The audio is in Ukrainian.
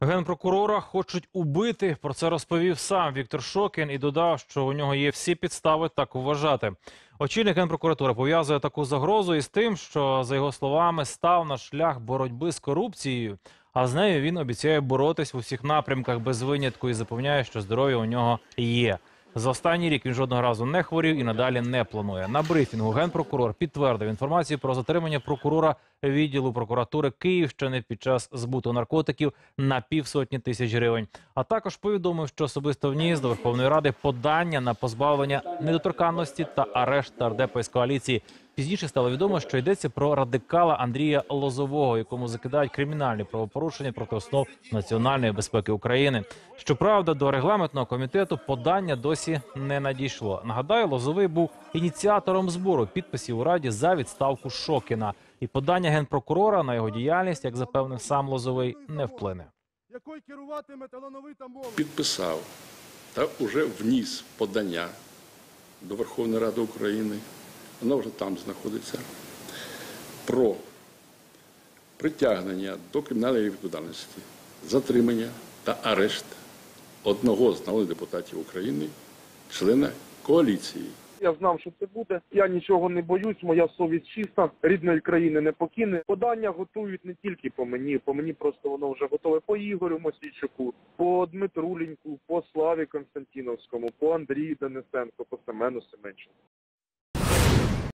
Генпрокурора хочуть убити. Про це розповів сам Віктор Шокін і додав, що у нього є всі підстави так вважати. Очільник генпрокуратури пов'язує таку загрозу із тим, що за його словами став на шлях боротьби з корупцією. А з нею він обіцяє боротись в усіх напрямках без винятку і запевняє, що здоров'я у нього є. За останній рік він жодного разу не хворів і надалі не планує. На брифінгу генпрокурор підтвердив інформацію про затримання прокурора відділу прокуратури Київщини під час збуту наркотиків на півсотні тисяч гривень. А також повідомив, що особисто вніс до Верховної Ради подання на позбавлення недоторканності та арешт тардепа із коаліції. Пізніше стало відомо, що йдеться про радикала Андрія Лозового, якому закидають кримінальні правопорушення проти основ національної безпеки України. Щоправда, до регламентного комітету подання досі не надійшло. Нагадаю, Лозовий був ініціатором збору підписів у раді за відставку Шокіна. І подання генпрокурора на його діяльність, як запевнив сам Лозовий, не вплине. якою керуватиме талановита молодь. підписав та вже вніс подання до Верховної Ради України, воно вже там знаходиться, про притягнення до кримінальної відповідальності, затримання та арешт одного з народних депутатів України, члена коаліції. Я знав, що це буде. Я нічого не боюсь. Моя совість чиста, рідної країни не покине. Подання готують не тільки по мені. По мені просто воно вже готове по Ігорю Мосійчуку, по Дмитру Ліньку, по Славі Константіновському, по Андрію Денисенко, по Семену Семенченку.